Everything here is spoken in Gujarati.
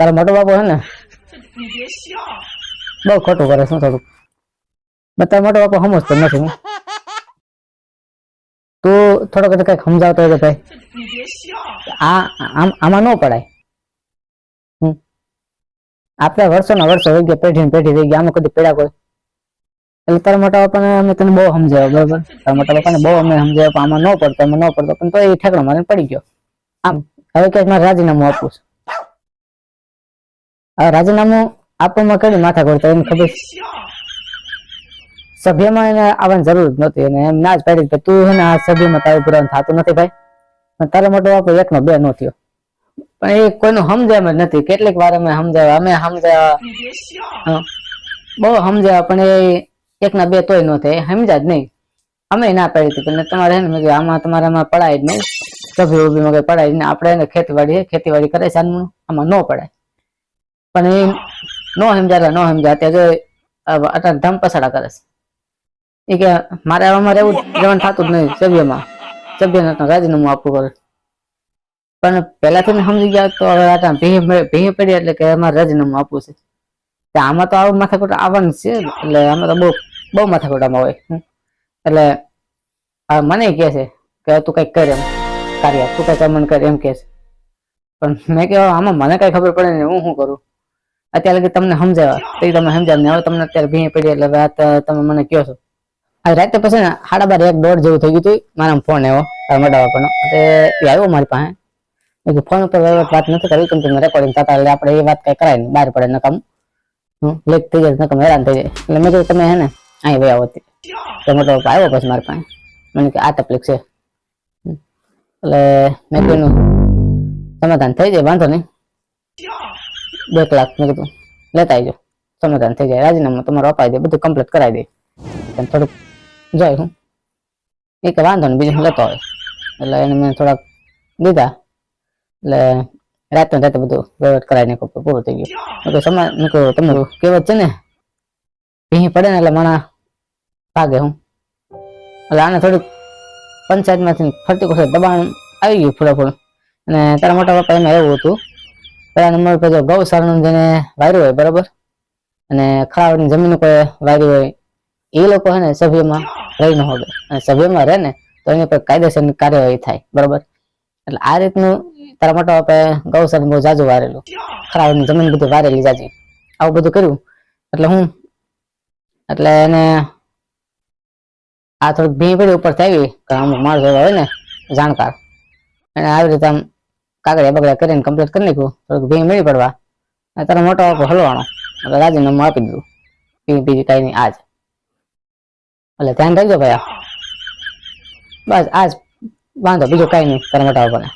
તારો મોટો બાપો હે ને? બઉ ખોટું કરે શું થોડું તારો મોટો બાપો સમજતો નથી તું થોડોક કદાચ કંઈક સમજાવતો હોય ભાઈ. આ, આમાં ન પડાય. આપણે વર્ષો ના વર્ષો થઈ ગયા પેઢી પેઢી થઈ ગયા, આમાં કદી પેડા કોઈ. એટલે તારા મોટા બાપા ને અમે તને બહુ સમજાવ્યો, બરોબર? તારા મોટા બાપાને બહુ અમે સમજાવ્યો આમાં ન પડતો અમે ન પડતો, પણ તો એ ઠેકડો મારે પડી ગયો. આમ, હવે ક્યાંક મારે રાજીનામું આપવું છું. હવે રાજીનામું આપવામાં કઈ માથાકૂટ તો એમ ખબર સભ્યમાં એને આવવાની જરૂર જ નહોતી અને એમ ના જ પાડી કે તું એને આ સભ્યમાં તારું પુરાણ થતું નથી ભાઈ. પણ તારો મોટો બાપુ એકનો બે નો થયો. પણ એ કોઈનું સમજાય જ નથી. કેટલીક વાર અમે સમજાવ્યા. અમે સમજાવ્યા. બહુ સમજાવ્યા, પણ એ એકના બે તોય ન થાય. સમજ્યા જ નહીં. અમે ના પાડી હતી. પણ તમારે એને મેં આમાં તમારામાં પડાય જ નહીં. સભ્ય ઉભીમાં કઈ પડાય ને આપણે એને ખેતીવાડી ખેતીવાડી કરે છે આમાં ન પડાય. પણ એ નો સમજાતા નો સમજાતા. જો અત્યારે ધમ પસાડા કરે છે. એ કે, મારે આમાં રહેવું રહેવાનું થતું જ નહીં સભ્યમાં. સભ્યને રાજીનામું આપવું પડે. પણ પહેલાથી સમજી ગયા તો હવે આટા ભીહ પડી એટલે કે અમારે રાજીનામું આપવું છે. આમાં તો આવું માથાકૂટ આવવાનું છે. એટલે આમાં તો બહુ બહુ માથાકૂટામાં હોય. એટલે મને કહે છે કે, તું કંઈક કર એમ, કાર્ય. તું કંઈક અમન કર, એમ કે છે. પણ મેં કહેવાય આમાં મને કઈ ખબર પડે ને હું શું કરું? અત્યારે લગી તમને સમજાવ્યા તો તમે સમજાવ ને હવે તમને અત્યારે ભીણી પડી એટલે વાત તમે મને કહો છો. આજ રાતે પછી ને સાડા બાર એક દોઢ જેવું થઈ ગયું હતું મારા ફોન તારા મોટા બાપાનો એ આવ્યો મારી પાસે. ફોન ઉપર વાત નથી કરી કેમ કે રેકોર્ડિંગ થતા એટલે આપણે એ વાત કઈ કરાય નહીં. બહાર પડે નકામ. હમ લેટ થઈ જાય નકામ, હેરાન થઈ જાય. એટલે મેં કીધું, તમે હે ને, અહીં વયા આવો તે મોટો બાપા આવ્યો પછી મારી પાસે. મને કે, આ તકલીફ છે. એટલે મેં કીધું સમાધાન થઈ જાય, વાંધો નહીં. 笑，બે કલાક મેં કીધું લેતા આવજો. સમાધાન થઈ જાય. રાજીનામું તમારું અપાઈ દે બધું કમ્પ્લીટ કરાવી દે. થોડુંક જોઈ હું. એ કે વાંધો નહીં બીજું હું લેતો હોય એટલે એને મેં થોડાક દીધા. એટલે રાતે રાતે બધું વહીવટ કરાવી નાખ્યો પૂરું થઈ ગયું. મેં સમાન સમા મેં તમારું કહેવત છે ને? ભીહી પડે ને એટલે માણા ભાગે હું. એટલે આને થોડીક પંચાયતમાંથી ફરતી કોઈ દબાણ આવી ગયું પૂરેપૂરું અને તારા મોટા પપ્પા એમાં એવું હતું પેલા નંબર પર જો ગૌશાળાનું જેને વાયરું હોય, બરોબર? અને ખાવાની જમીન કોઈ વાયરી હોય, એ લોકો હે ને સભ્યમાં રહી ન હોય અને સભ્યમાં રહે ને, તો એની પર કાયદેસરની કાર્યવાહી થાય, બરોબર? એટલે આ રીતનું તારા મોટા બાપાએ ગૌશાળા બહુ જાજુ વારેલું. ખરાબની જમીન બધી વારેલી જાજી. આવું બધું કર્યું. એટલે હું, એટલે એને આ થોડીક ભીણ પડી ઉપર થઈ કે અમુક માણસ હોય ને, જાણકાર. એને આવી રીતે આમ કાગળિયા બગડ્યા કરીને કમ્પ્લીટ કરી નાખ્યું. થોડુંક ભીં મળી પડવા. તારો મોટો આખો હલવાનો. એટલે રાજીનામું આપી દીધું. બીજું બીજું કઈ નહીં, આજ. એટલે ધ્યાન રાખજો ભાઈ. બસ આજ. વાંધો, બીજું કઈ નહીં. તારા મોટા બાપાને